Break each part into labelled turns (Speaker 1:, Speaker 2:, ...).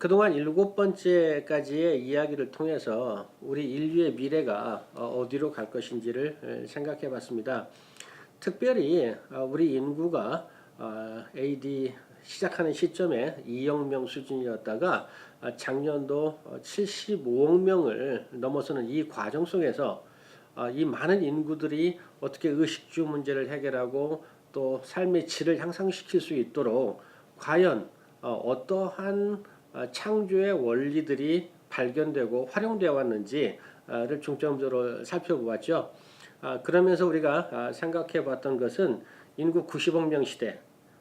Speaker 1: 그동안 일곱 번째까지의 이야기를 통해서 우리 인류의 미래가 어, 어디로 갈 것인지를 에, 생각해 봤습니다. 특별히 어, 우리 인구가 어, AD 시작하는 시점에 2억 명 수준이었다가 아, 작년도 어, 75억 명을 넘어서는 이 과정 속에서 아, 이 많은 인구들이 어떻게 의식주 문제를 해결하고 또 삶의 질을 향상시킬 수 있도록 과연 어, 어떠한 어, 창조의 원리들이 발견되고 활용되어 왔는지를 중점적으로 살펴보았죠. 아, 그러면서 우리가 아, 생각해 봤던 것은 인구 90억 명 시대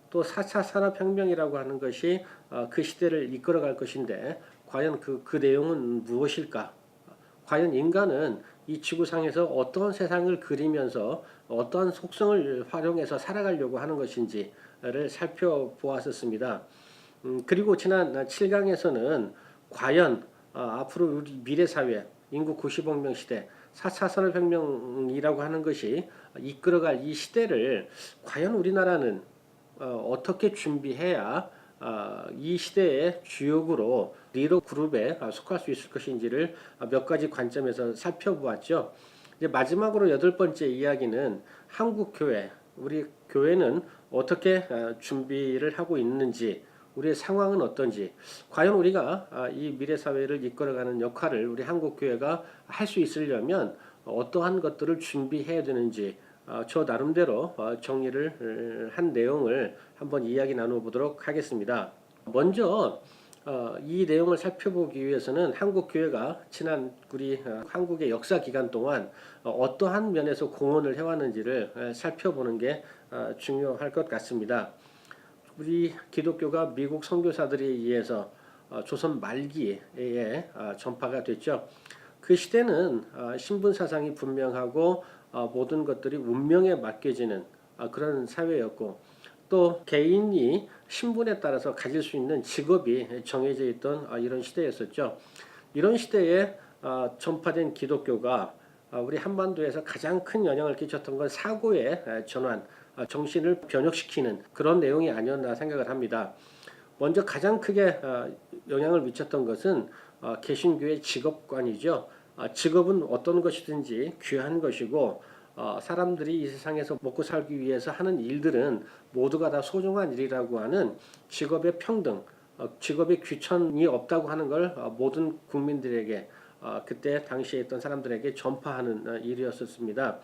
Speaker 1: 또 4차 산업혁명이라고 하는 것이 어, 그 시대를 이끌어갈 것인데 과연 그, 그 내용은 무엇일까? 과연 인간은 이 지구상에서 어떤 세상을 그리면서 어떠한 속성을 활용해서 살아가려고 하는 것인지를 살펴보았었습니다. 음, 그리고 지난 7강에서는 과연 어, 앞으로 우리 미래 사회 인구 90억 명 시대 4차 산업혁명이라고 하는 것이 이끌어갈 이 시대를 과연 우리나라는 어, 어떻게 준비해야 어, 이 시대의 주역으로 리더 그룹에 어, 속할 수 있을 것인지를 어, 몇 가지 관점에서 살펴보았죠. 이제 마지막으로 여덟 번째 이야기는 한국 교회, 우리 교회는 어떻게 어, 준비를 하고 있는지, 우리의 상황은 어떤지, 과연 우리가 아, 이 미래 사회를 이끌어가는 역할을 우리 한국 교회가 할 수 있으려면 어떠한 것들을 준비해야 되는지 어, 저 나름대로 어, 정리를 어, 한 내용을 한번 이야기 나눠보도록 하겠습니다. 먼저 어, 이 내용을 살펴보기 위해서는 한국 교회가 지난 우리 어, 한국의 역사 기간 동안 어, 어떠한 면에서 공헌을 해왔는지를 에, 살펴보는 게 어, 중요할 것 같습니다. 우리 기독교가 미국 선교사들에 의해서 어, 조선 말기에 어, 전파가 됐죠. 그 시대는 어, 신분 사상이 분명하고 어, 모든 것들이 운명에 맡겨지는 어, 그런 사회였고 또 개인이 신분에 따라서 가질 수 있는 직업이 정해져 있던 어, 이런 시대였었죠. 이런 시대에 어, 전파된 기독교가 어, 우리 한반도에서 가장 큰 영향을 끼쳤던 건 사고의 에, 전환, 어, 정신을 변혁시키는 그런 내용이 아니었나 생각을 합니다. 먼저 가장 크게 어, 영향을 미쳤던 것은 어, 개신교의 직업관이죠. 어, 직업은 어떤 것이든지 귀한 것이고 어, 사람들이 이 세상에서 먹고 살기 위해서 하는 일들은 모두가 다 소중한 일이라고 하는 직업의 평등, 어, 직업의 귀천이 없다고 하는 걸 어, 모든 국민들에게 어, 그때 당시에 있던 사람들에게 전파하는 어, 일이었었습니다.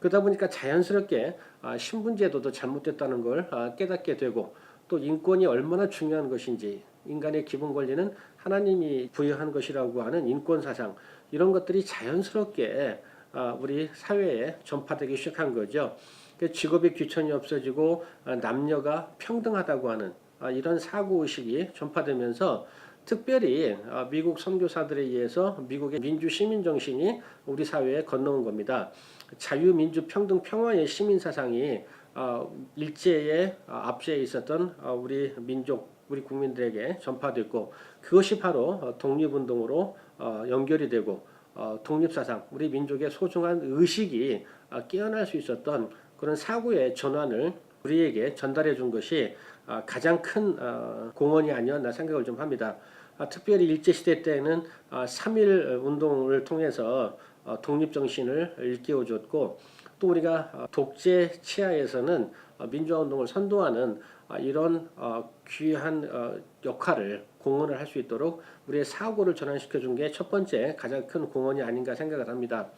Speaker 1: 그러다 보니까 자연스럽게 아, 신분제도도 잘못됐다는 걸 아, 깨닫게 되고 또 인권이 얼마나 중요한 것인지 인간의 기본 권리는 하나님이 부여한 것이라고 하는 인권 사상 이런 것들이 자연스럽게 아, 우리 사회에 전파되기 시작한 거죠. 그 직업의 귀천이 없어지고 아, 남녀가 평등하다고 하는 아, 이런 사고 의식이 전파되면서 특별히 아, 미국 선교사들에 의해서 미국의 민주 시민 정신이 우리 사회에 건너온 겁니다. 자유, 민주, 평등, 평화의 시민 사상이 어, 일제의 어, 앞세에 있었던 어, 우리 민족, 우리 국민들에게 전파됐고 그것이 바로 어, 독립운동으로 어, 연결이 되고 어, 독립사상, 우리 민족의 소중한 의식이 어, 깨어날 수 있었던 그런 사고의 전환을 우리에게 전달해 준 것이 어, 가장 큰 어, 공헌이 아니었나 생각을 좀 합니다. 아, 특별히 일제시대 때는 아, 3.1 운동을 통해서 어, 독립 정신을 일깨워줬고 또 우리가 어, 독재 치하에서는 어, 민주화 운동을 선도하는 아, 이런 어, 귀한 어, 역할을 공헌을 할 수 있도록 우리의 사고를 전환시켜 준 게 첫 번째 가장 큰 공헌이 아닌가 생각을 합니다.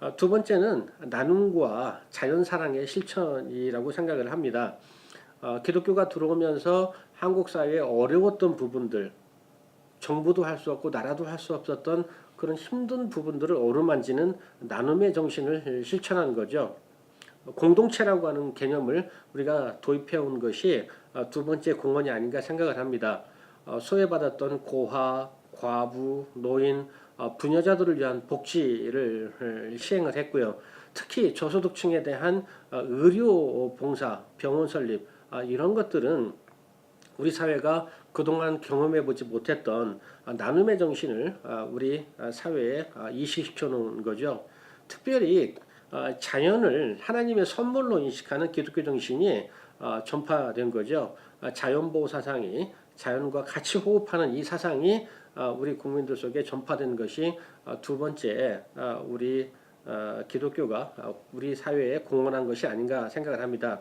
Speaker 1: 어, 두 번째는 나눔과 자연 사랑의 실천이라고 생각을 합니다. 어, 기독교가 들어오면서 한국 사회에 어려웠던 부분들, 정부도 할 수 없고 나라도 할 수 없었던 그런 힘든 부분들을 어루만지는 나눔의 정신을 실천하는 거죠. 공동체라고 하는 개념을 우리가 도입해 온 것이 어, 두 번째 공헌이 아닌가 생각을 합니다. 어, 소외받았던 고아, 과부, 노인, 어, 부녀자들을 위한 복지를 어, 시행을 했고요. 특히 저소득층에 대한 어, 의료 봉사, 병원 설립 아, 이런 것들은 우리 사회가 그동안 경험해 보지 못했던 아, 나눔의 정신을 아, 우리 아, 사회에 아, 이식시켜 놓은 거죠. 특별히 아, 자연을 하나님의 선물로 인식하는 기독교 정신이 아, 전파된 거죠. 아, 자연보호 사상이 자연과 같이 호흡하는 이 사상이 아, 우리 국민들 속에 전파된 것이 아, 두 번째 아, 우리 아, 기독교가 아, 우리 사회에 공헌한 것이 아닌가 생각을 합니다.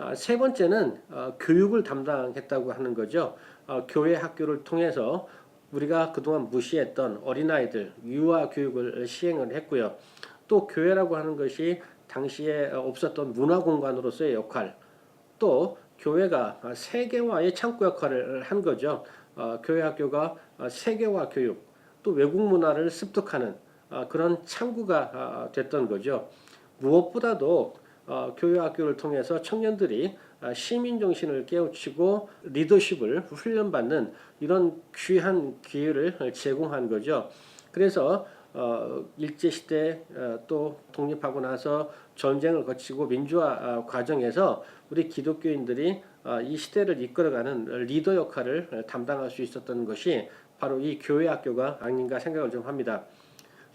Speaker 1: 아, 세 번째는 어, 교육을 담당했다고 하는 거죠. 어, 교회 학교를 통해서 우리가 그동안 무시했던 어린아이들 유아 교육을 시행을 했고요. 또 교회라고 하는 것이 당시에 없었던 문화 공간으로서의 역할, 또 교회가 세계화의 창구 역할을 한 거죠. 어, 교회 학교가 어, 세계화 교육, 또 외국 문화를 습득하는 어, 그런 창구가 어, 됐던 거죠. 무엇보다도 어, 교회 학교를 통해서 청년들이 아, 시민 정신을 깨우치고 리더십을 훈련받는 이런 귀한 기회를 제공한 거죠. 그래서 어, 일제 시대 어, 또 독립하고 나서 전쟁을 거치고 민주화 아, 과정에서 우리 기독교인들이 아, 이 시대를 이끌어가는 리더 역할을 담당할 수 있었던 것이 바로 이 교회 학교가 아닌가 생각을 좀 합니다.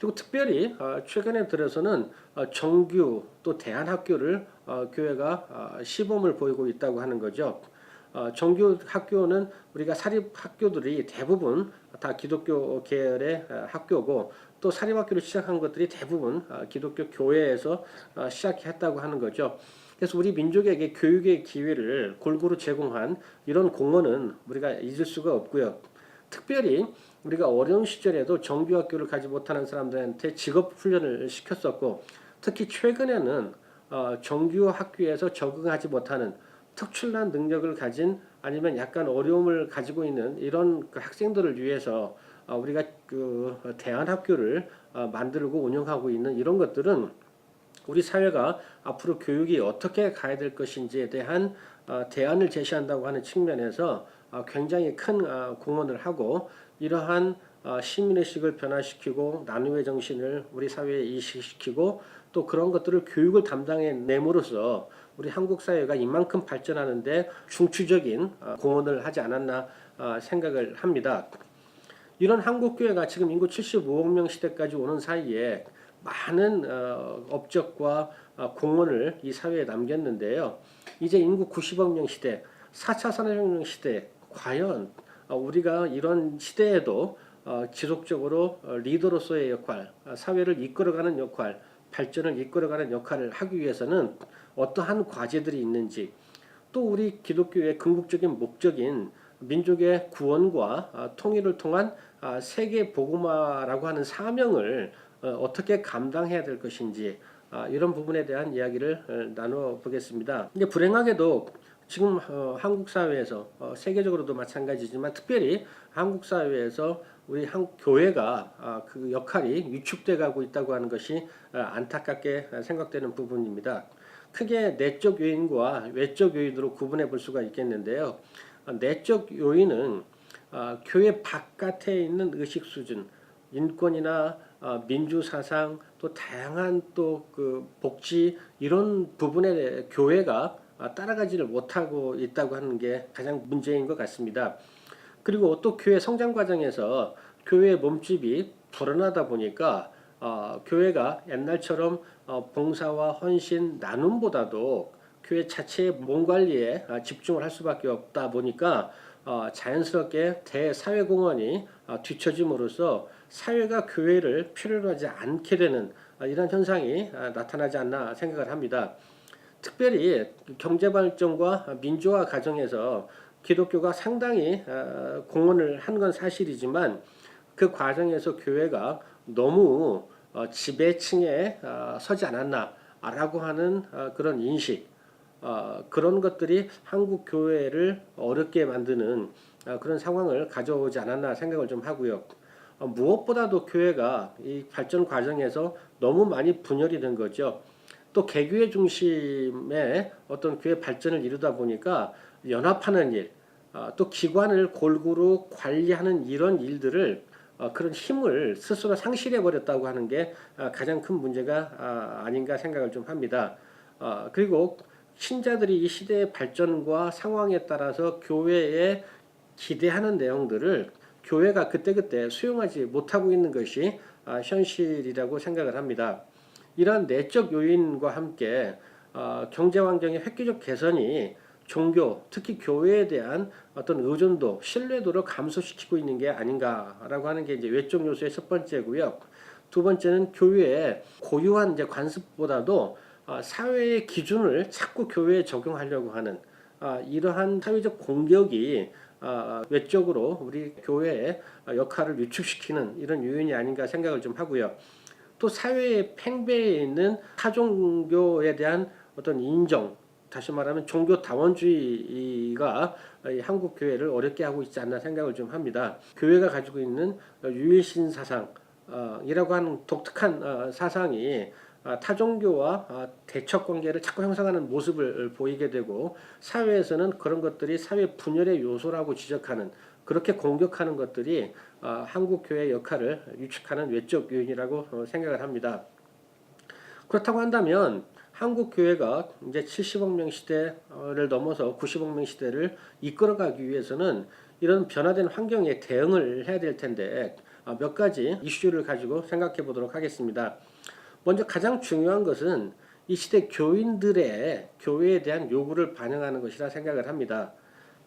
Speaker 1: 그리고 특별히 어, 최근에 들어서는 어, 정규 또 대안학교를 어, 교회가 어, 시범을 보이고 있다고 하는 거죠. 어, 정규 학교는 우리가 사립 학교들이 대부분 다 기독교 계열의 어, 학교고 또 사립 학교를 시작한 것들이 대부분 어, 기독교 교회에서 어, 시작했다고 하는 거죠. 그래서 우리 민족에게 교육의 기회를 골고루 제공한 이런 공헌은 우리가 잊을 수가 없고요. 특별히 우리가 어려운 시절에도 정규 학교를 가지 못하는 사람들한테 직업 훈련을 시켰었고 특히 최근에는 어, 정규 학교에서 적응하지 못하는 특출난 능력을 가진 아니면 약간 어려움을 가지고 있는 이런 그 학생들을 위해서 어, 우리가 그 대안 학교를 어, 만들고 운영하고 있는 이런 것들은 우리 사회가 앞으로 교육이 어떻게 가야 될 것인지에 대한 어, 대안을 제시한다고 하는 측면에서 어, 굉장히 큰 어, 공헌을 하고 이러한 어, 시민의식을 변화시키고 나눔의 정신을 우리 사회에 이식시키고 또 그런 것들을 교육을 담당해 내므로써 우리 한국 사회가 이만큼 발전하는데 중추적인 어, 공헌을 하지 않았나 어, 생각을 합니다. 이런 한국 교회가 지금 인구 75억 명 시대까지 오는 사이에 많은 어, 업적과 어, 공헌을 이 사회에 남겼는데요. 이제 인구 90억 명 시대, 4차 산업혁명 시대, 과연 어, 우리가 이런 시대에도 어, 지속적으로 어, 리더로서의 역할, 어, 사회를 이끌어가는 역할, 발전을 이끌어가는 역할을 하기 위해서는 어떠한 과제들이 있는지, 또 우리 기독교의 궁극적인 목적인 민족의 구원과 아, 통일을 통한 아, 세계 복음화라고 하는 사명을 어, 어떻게 감당해야 될 것인지 아, 이런 부분에 대한 이야기를 어, 나눠 보겠습니다. 근데 불행하게도 지금 어, 한국 사회에서 어, 세계적으로도 마찬가지지만 특별히 한국 사회에서 우리 한국 교회가 아, 그 역할이 위축돼 가고 있다고 하는 것이 아, 안타깝게 생각되는 부분입니다. 크게 내적 요인과 외적 요인으로 구분해 볼 수가 있겠는데요. 아, 내적 요인은 아, 교회 바깥에 있는 의식 수준, 인권이나 아, 민주 사상 또 다양한 또 그 복지 이런 부분에 교회가 아, 따라가지를 못하고 있다고 하는 게 가장 문제인 것 같습니다. 그리고 또 교회 성장 과정에서 교회의 몸집이 불어나다 보니까 어, 교회가 옛날처럼 어, 봉사와 헌신 나눔보다도 교회 자체의 몸 관리에 아, 집중을 할 수밖에 없다 보니까 어, 자연스럽게 대사회공헌이 어, 뒤처짐으로써 사회가 교회를 필요로 하지 않게 되는 아, 이런 현상이 아, 나타나지 않나 생각을 합니다. 특별히 경제 발전과 민주화 과정에서 기독교가 상당히 어, 공헌을 한 건 사실이지만 그 과정에서 교회가 너무 어, 지배층에 어, 서지 않았나라고 하는 어, 그런 인식 어, 그런 것들이 한국 교회를 어렵게 만드는 어, 그런 상황을 가져오지 않았나 생각을 좀 하고요. 어, 무엇보다도 교회가 이 발전 과정에서 너무 많이 분열이 된 거죠. 또 개교의 중심에 어떤 교회 발전을 이루다 보니까 연합하는 일, 어, 또 기관을 골고루 관리하는 이런 일들을 어, 그런 힘을 스스로 상실해 버렸다고 하는 게 어, 가장 큰 문제가 아, 아닌가 생각을 좀 합니다. 어, 그리고 신자들이 이 시대의 발전과 상황에 따라서 교회에 기대하는 내용들을 교회가 그때그때 수용하지 못하고 있는 것이 아, 현실이라고 생각을 합니다. 이러한 내적 요인과 함께 어, 경제 환경의 획기적 개선이 종교, 특히 교회에 대한 어떤 의존도, 신뢰도를 감소시키고 있는 게 아닌가라고 하는 게 이제 외적 요소의 첫 번째고요. 두 번째는 교회의 고유한 이제 관습보다도 아, 사회의 기준을 자꾸 교회에 적용하려고 하는 아, 이러한 사회적 공격이 아, 외적으로 우리 교회의 역할을 위축시키는 이런 요인이 아닌가 생각을 좀 하고요. 또 사회의 팽배해 있는 타종교에 대한 어떤 인정, 다시 말하면 종교 다원주의가 이 한국 교회를 어렵게 하고 있지 않나 생각을 좀 합니다. 교회가 가지고 있는 유일신 사상이라고 하는 독특한 어, 사상이 아, 타종교와 아, 대척 관계를 자꾸 형성하는 모습을 보이게 되고 사회에서는 그런 것들이 사회 분열의 요소라고 지적하는 그렇게 공격하는 것들이 아, 한국 교회의 역할을 위축하는 외적 요인이라고 어, 생각을 합니다. 그렇다고 한다면 한국 교회가 이제 70억 명 시대를 넘어서 90억 명 시대를 이끌어가기 위해서는 이런 변화된 환경에 대응을 해야 될 텐데 아, 몇 가지 이슈를 가지고 생각해 보도록 하겠습니다. 먼저 가장 중요한 것은 이 시대 교인들의 교회에 대한 요구를 반영하는 것이라 생각을 합니다.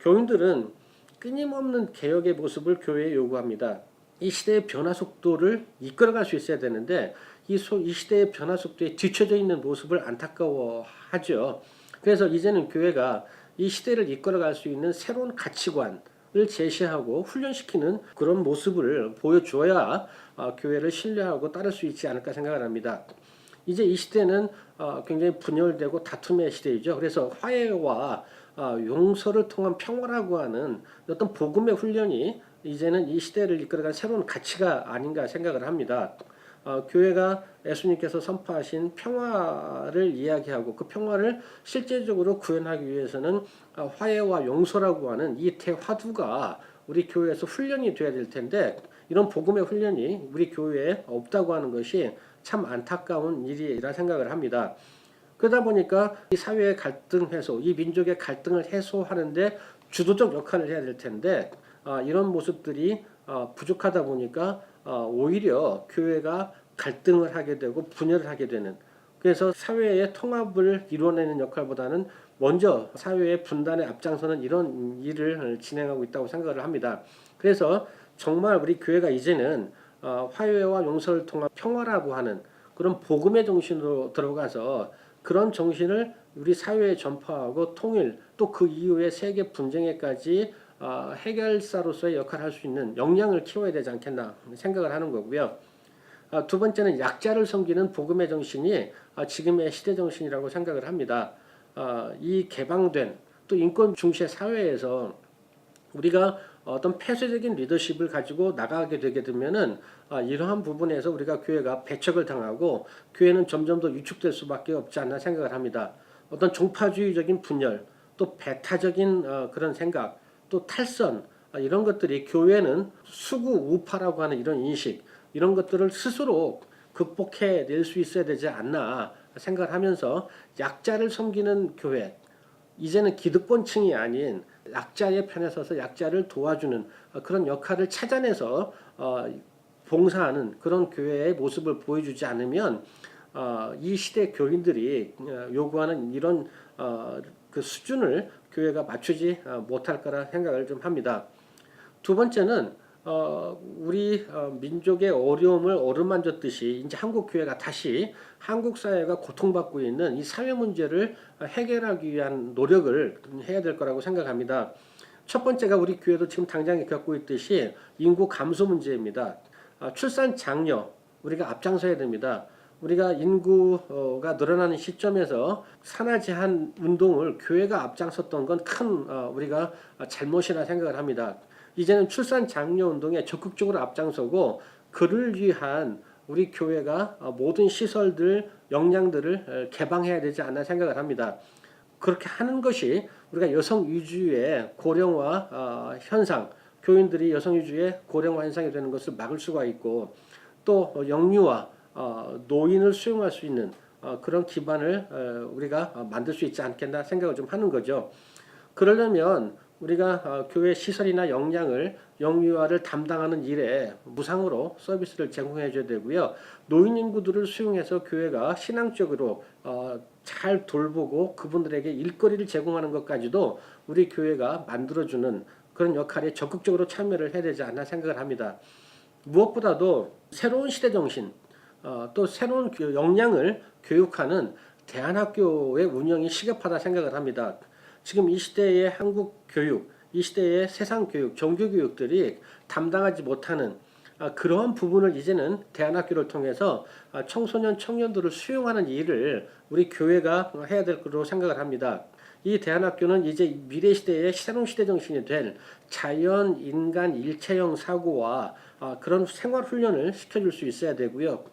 Speaker 1: 교인들은 끊임없는 개혁의 모습을 교회에 요구합니다. 이 시대의 변화 속도를 이끌어갈 수 있어야 되는데 이, 소, 이 시대의 변화 속도에 뒤처져 있는 모습을 안타까워하죠. 그래서 이제는 교회가 이 시대를 이끌어갈 수 있는 새로운 가치관을 제시하고 훈련시키는 그런 모습을 보여줘야 어, 교회를 신뢰하고 따를 수 있지 않을까 생각을 합니다. 이제 이 시대는 어, 굉장히 분열되고 다툼의 시대이죠. 그래서 화해와 어, 용서를 통한 평화라고 하는 어떤 복음의 훈련이 이제는 이 시대를 이끌어간 새로운 가치가 아닌가 생각을 합니다. 어, 교회가 예수님께서 선포하신 평화를 이야기하고 그 평화를 실제적으로 구현하기 위해서는 어, 화해와 용서라고 하는 이 대화두가 우리 교회에서 훈련이 돼야 될 텐데 이런 복음의 훈련이 우리 교회에 없다고 하는 것이 참 안타까운 일이라 생각을 합니다. 그러다 보니까 이 사회의 갈등 해소, 이 민족의 갈등을 해소하는데 주도적 역할을 해야 될 텐데 아, 이런 모습들이 아, 부족하다 보니까 아, 오히려 교회가 갈등을 하게 되고 분열을 하게 되는 그래서 사회의 통합을 이루어내는 역할보다는 먼저 사회의 분단에 앞장서는 이런 일을 진행하고 있다고 생각을 합니다. 그래서 정말 우리 교회가 이제는 어, 화해와 용서를 통한 평화라고 하는 그런 복음의 정신으로 들어가서 그런 정신을 우리 사회에 전파하고 통일 또 그 이후의 세계 분쟁에까지 어, 해결사로서의 역할을 할 수 있는 역량을 키워야 되지 않겠나 생각을 하는 거고요. 아, 두 번째는 약자를 섬기는 복음의 정신이 아, 지금의 시대 정신이라고 생각을 합니다. 아, 이 개방된 또 인권 중시의 사회에서 우리가 어떤 폐쇄적인 리더십을 가지고 나가게 되게 되면은 이러한 부분에서 우리가 교회가 배척을 당하고 교회는 점점 더 위축될 수밖에 없지 않나 생각을 합니다. 어떤 종파주의적인 분열, 또 배타적인 어, 그런 생각, 또 탈선 이런 것들이 교회는 수구 우파라고 하는 이런 인식 이런 것들을 스스로 극복해 낼 수 있어야 되지 않나 생각을 하면서 약자를 섬기는 교회 이제는 기득권층이 아닌 약자의 편에 서서 약자를 도와주는 그런 역할을 찾아내서 어, 봉사하는 그런 교회의 모습을 보여주지 않으면 어, 이 시대 교인들이 어, 요구하는 이런 그 수준을 교회가 맞추지 못할 거라 생각을 좀 합니다. 두 번째는 어, 우리 어, 민족의 어려움을 어루만졌듯이 이제 한국 교회가 다시 한국 사회가 고통받고 있는 이 사회 문제를 해결하기 위한 노력을 해야 될 거라고 생각합니다. 첫 번째가 우리 교회도 지금 당장 겪고 있듯이 인구 감소 문제입니다. 아, 출산 장려 우리가 앞장서야 됩니다. 우리가 인구가 늘어나는 시점에서 산하 제한 운동을 교회가 앞장섰던 건큰 어, 우리가 잘못이라 생각을 합니다. 이제는 출산 장려 운동에 적극적으로 앞장서고 그를 위한 우리 교회가 모든 시설들 역량들을 개방해야 되지 않나 생각을 합니다. 그렇게 하는 것이 우리가 여성 위주의 고령화 어, 현상, 교인들이 여성 위주의 고령화 현상이 되는 것을 막을 수가 있고 또 영유아, 어, 노인을 수용할 수 있는 어, 그런 기반을 우리가 만들 수 있지 않겠나 생각을 좀 하는 거죠. 그러려면 우리가 어, 교회 시설이나 역량을 영유아를 담당하는 일에 무상으로 서비스를 제공해 줘야 되고요. 노인 인구들을 수용해서 교회가 신앙적으로 어, 잘 돌보고 그분들에게 일거리를 제공하는 것까지도 우리 교회가 만들어주는 그런 역할에 적극적으로 참여를 해야 되지 않나 생각을 합니다. 무엇보다도 새로운 시대 정신, 어, 또 새로운 교- 역량을 교육하는 대안학교의 운영이 시급하다 생각을 합니다. 지금 이 시대의 한국 교육, 이 시대의 세상 교육, 종교 교육들이 담당하지 못하는 아, 그러한 부분을 이제는 대안학교를 통해서 아, 청소년 청년들을 수용하는 일을 우리 교회가 해야 될 거로 생각을 합니다. 이 대안학교는 이제 미래 시대의 새로운 시대 정신이 될 자연, 인간, 일체형 사고와 아, 그런 생활 훈련을 시켜줄 수 있어야 되고요.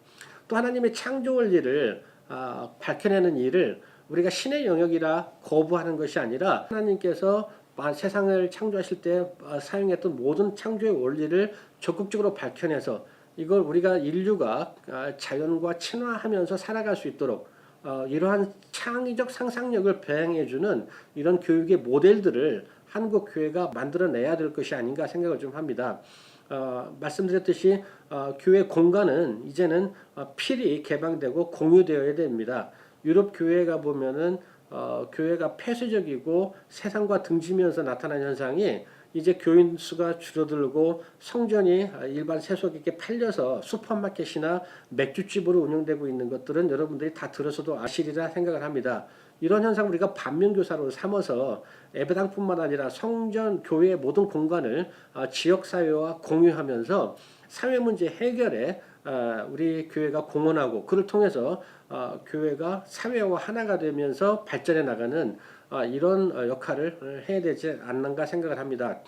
Speaker 1: 또 하나님의 창조 원리를 아, 밝혀내는 일을 우리가 신의 영역이라 거부하는 것이 아니라 하나님께서 아, 세상을 창조하실 때 아, 사용했던 모든 창조의 원리를 적극적으로 밝혀내서 이걸 우리가 인류가 아, 자연과 친화하면서 살아갈 수 있도록 어, 이러한 창의적 상상력을 배양해주는 이런 교육의 모델들을 한국 교회가 만들어내야 될 것이 아닌가 생각을 좀 합니다. 어, 말씀드렸듯이 어, 교회 공간은 이제는 어, 필히 개방되고 공유되어야 됩니다. 유럽 교회가 보면은 어, 교회가 폐쇄적이고 세상과 등지면서 나타나는 현상이 이제 교인 수가 줄어들고 성전이 일반 세속에게 팔려서 슈퍼마켓이나 맥주집으로 운영되고 있는 것들은 여러분들이 다 들어서도 아시리라 생각을 합니다. 이런 현상 우리가 반면교사로 삼아서 예배당뿐만 아니라 성전, 교회의 모든 공간을 아, 지역 사회와 공유하면서 사회 문제 해결에 아, 우리 교회가 공헌하고 그를 통해서 아, 교회가 사회와 하나가 되면서 발전해 나가는 아, 이런 어, 역할을 해야 되지 않는가 생각을 합니다.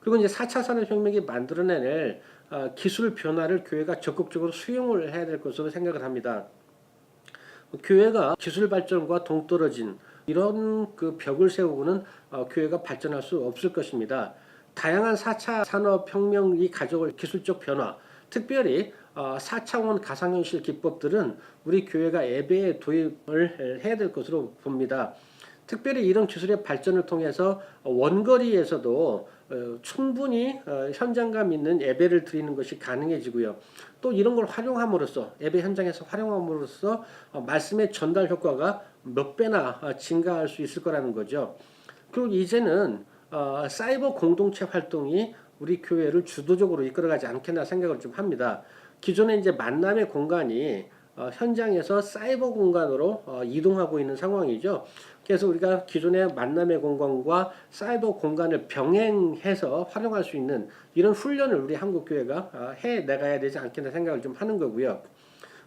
Speaker 1: 그리고 이제 4차 산업혁명이 만들어낼 아, 기술 변화를 교회가 적극적으로 수용을 해야 될 것으로 생각을 합니다. 교회가 기술 발전과 동떨어진 이런 그 벽을 세우고는 어, 교회가 발전할 수 없을 것입니다. 다양한 4차 산업혁명이 가져올 기술적 변화, 특별히 어, 4차원 가상현실 기법들은 우리 교회가 예배에 도입을 해야 될 것으로 봅니다. 특별히 이런 기술의 발전을 통해서 원거리에서도 어, 충분히 어, 현장감 있는 예배를 드리는 것이 가능해지고요. 또 이런 걸 활용함으로써 예배 현장에서 활용함으로써 어, 말씀의 전달 효과가 몇 배나 어, 증가할 수 있을 거라는 거죠. 그리고 이제는 어, 사이버 공동체 활동이 우리 교회를 주도적으로 이끌어가지 않겠나 생각을 좀 합니다. 기존에 이제 만남의 공간이 어, 현장에서 사이버 공간으로 어, 이동하고 있는 상황이죠. 그래서 우리가 기존의 만남의 공간과 사이버 공간을 병행해서 활용할 수 있는 이런 훈련을 우리 한국 교회가 어, 해 나가야 되지 않겠나 생각을 좀 하는 거고요.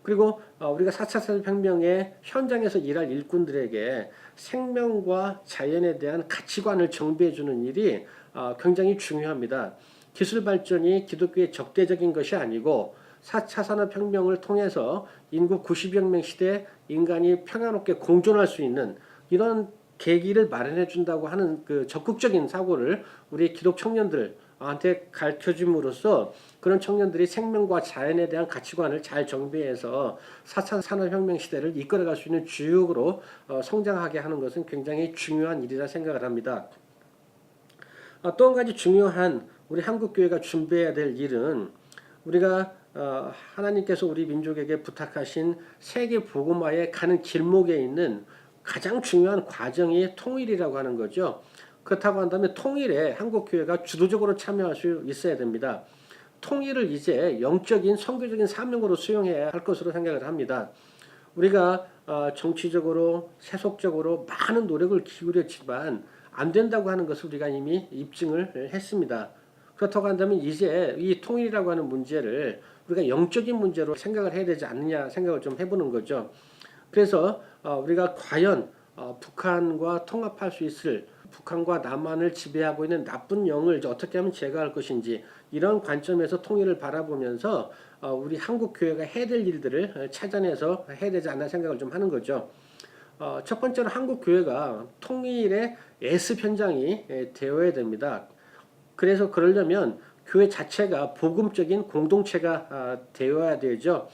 Speaker 1: 그리고 어, 우리가 4차 산업혁명의 현장에서 일할 일꾼들에게 생명과 자연에 대한 가치관을 정비해 주는 일이 어, 굉장히 중요합니다. 기술 발전이 기독교의 적대적인 것이 아니고 4차 산업혁명을 통해서 인구 90여 명 시대 인간이 평화롭게 공존할 수 있는 이런 계기를 마련해 준다고 하는 그 적극적인 사고를 우리 기독 청년들한테 가르쳐 줌으로써 그런 청년들이 생명과 자연에 대한 가치관을 잘 정비해서 4차 산업혁명 시대를 이끌어갈 수 있는 주역으로 어, 성장하게 하는 것은 굉장히 중요한 일이라 생각을 합니다. 어, 또한 가지 중요한 우리 한국 교회가 준비해야 될 일은 우리가 어, 하나님께서 우리 민족에게 부탁하신 세계 복음화에 가는 길목에 있는 가장 중요한 과정이 통일이라고 하는 거죠. 그렇다고 한다면 통일에 한국 교회가 주도적으로 참여할 수 있어야 됩니다. 통일을 이제 영적인 선교적인 사명으로 수용해야 할 것으로 생각을 합니다. 우리가 어, 정치적으로 세속적으로 많은 노력을 기울였지만 안 된다고 하는 것을 우리가 이미 입증을 했습니다. 그렇다고 한다면 이제 이 통일이라고 하는 문제를 우리가 영적인 문제로 생각을 해야 되지 않느냐 생각을 좀 해보는 거죠. 그래서 어, 우리가 과연 어, 북한과 통합할 수 있을 북한과 남한을 지배하고 있는 나쁜 영을 어떻게 하면 제거할 것인지 이런 관점에서 통일을 바라보면서 어, 우리 한국 교회가 해야 될 일들을 찾아내서 해야 되지 않나 생각을 좀 하는 거죠. 어, 첫 번째로 한국 교회가 통일의 예습 현장이 예, 되어야 됩니다. 그래서 그러려면 교회 자체가 복음적인 공동체가 아, 되어야 되죠.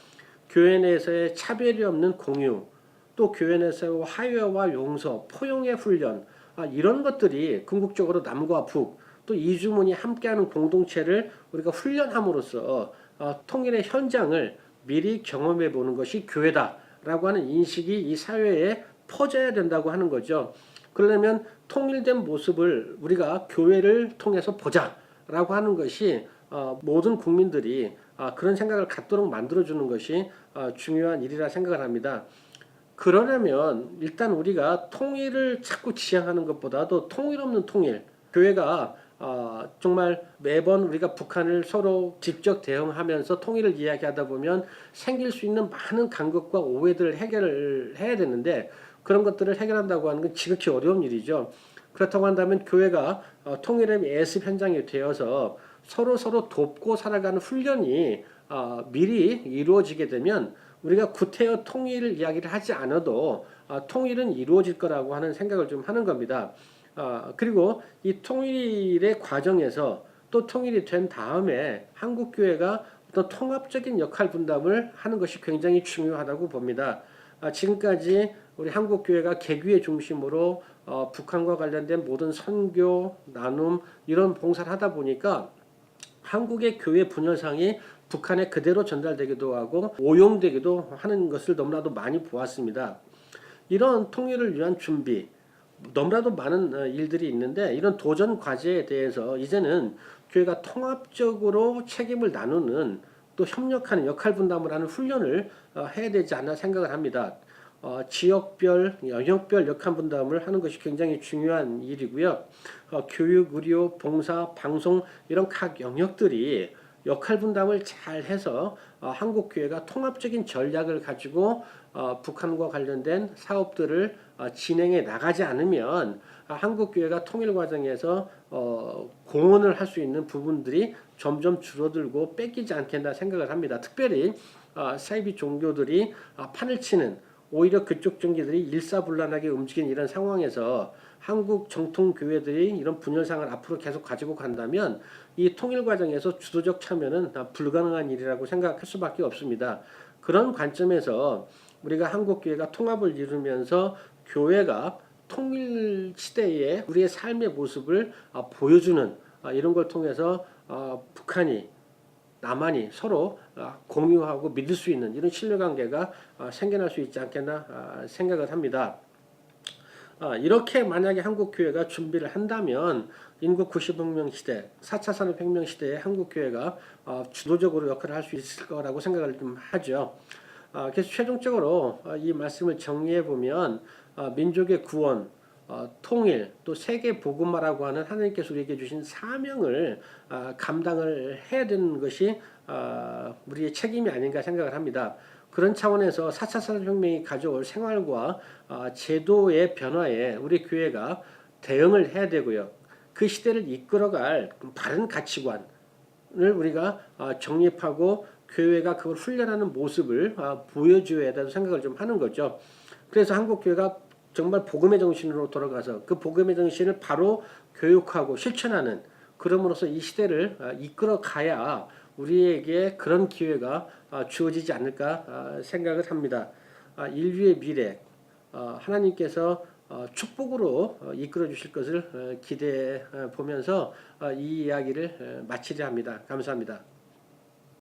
Speaker 1: 교회 내에서의 차별이 없는 공유, 또 교회 내에서의 화해와 용서, 포용의 훈련 아, 이런 것들이 궁극적으로 남과 북, 또 이주문이 함께하는 공동체를 우리가 훈련함으로써 어, 통일의 현장을 미리 경험해 보는 것이 교회다라고 하는 인식이 이 사회에 퍼져야 된다고 하는 거죠. 그러려면 통일된 모습을 우리가 교회를 통해서 보자 라고 하는 것이 어, 모든 국민들이 아, 그런 생각을 갖도록 만들어주는 것이 어, 중요한 일이라 생각을 합니다. 그러려면 일단 우리가 통일을 자꾸 지향하는 것보다도 통일 없는 통일, 교회가 어, 정말 매번 우리가 북한을 서로 직접 대응하면서 통일을 이야기하다 보면 생길 수 있는 많은 간극과 오해들을 해결을 해야 되는데 그런 것들을 해결한다고 하는 건 지극히 어려운 일이죠. 그렇다고 한다면 교회가 어, 통일의 예습 현장이 되어서 서로 서로 돕고 살아가는 훈련이 어, 미리 이루어지게 되면 우리가 구태여 통일 이야기를 하지 않아도 어, 통일은 이루어질 거라고 하는 생각을 좀 하는 겁니다. 어, 그리고 이 통일의 과정에서 또 통일이 된 다음에 한국 교회가 어떤 통합적인 역할 분담을 하는 것이 굉장히 중요하다고 봅니다. 아, 지금까지 우리 한국 교회가 개교의 중심으로 어, 북한과 관련된 모든 선교 나눔 이런 봉사를 하다 보니까 한국의 교회 분열상이 북한에 그대로 전달되기도 하고 오용되기도 하는 것을 너무나도 많이 보았습니다. 이런 통일을 위한 준비 너무나도 많은 어, 일들이 있는데 이런 도전 과제에 대해서 이제는 교회가 통합적으로 책임을 나누는 또 협력하는 역할 분담을 하는 훈련을 어, 해야 되지 않나 생각을 합니다. 어, 지역별, 영역별 역할 분담을 하는 것이 굉장히 중요한 일이고요. 어, 교육, 의료, 봉사, 방송 이런 각 영역들이 역할 분담을 잘 해서 어, 한국 교회가 통합적인 전략을 가지고 어, 북한과 관련된 사업들을 어, 진행해 나가지 않으면 아, 한국 교회가 통일 과정에서 어, 공헌을 할 수 있는 부분들이 점점 줄어들고 뺏기지 않겠나 생각을 합니다. 특별히 어, 사이비 종교들이 아, 판을 치는 오히려 그쪽 종교들이 일사불란하게 움직이는 이런 상황에서 한국 정통 교회들이 이런 분열상을 앞으로 계속 가지고 간다면 이 통일 과정에서 주도적 참여는 다 불가능한 일이라고 생각할 수밖에 없습니다. 그런 관점에서 우리가 한국 교회가 통합을 이루면서 교회가 통일 시대에 우리의 삶의 모습을 아, 보여주는 아, 이런 걸 통해서 아, 북한이 남한이 서로 아, 공유하고 믿을 수 있는 이런 신뢰관계가 아, 생겨날 수 있지 않겠나 아, 생각을 합니다. 아, 이렇게 만약에 한국 교회가 준비를 한다면 인구 90억 명 시대, 4차 산업혁명 시대에 한국 교회가 어, 주도적으로 역할을 할 수 있을 거라고 생각을 좀 하죠. 아, 그래서 최종적으로 어, 이 말씀을 정리해 보면 어, 민족의 구원, 어, 통일, 또 세계 복음화라고 하는 하나님께서 우리에게 주신 사명을 아, 감당을 해야 되는 것이 아, 우리의 책임이 아닌가 생각을 합니다. 그런 차원에서 4차 산업혁명이 가져올 생활과 아, 제도의 변화에 우리 교회가 대응을 해야 되고요. 그 시대를 이끌어갈 바른 가치관을 우리가 아, 정립하고 교회가 그걸 훈련하는 모습을 아, 보여줘야 된다고 생각을 좀 하는 거죠. 그래서 한국 교회가 정말 복음의 정신으로 돌아가서 그 복음의 정신을 바로 교육하고 실천하는 그럼으로써 이 시대를 아, 이끌어 가야 우리에게 그런 기회가 아, 주어지지 않을까 아, 생각을 합니다. 아, 인류의 미래 어, 하나님께서 어, 축복으로 어, 이끌어 주실 것을 어, 기대해 보면서 어, 이 이야기를 어, 마치려 합니다. 감사합니다.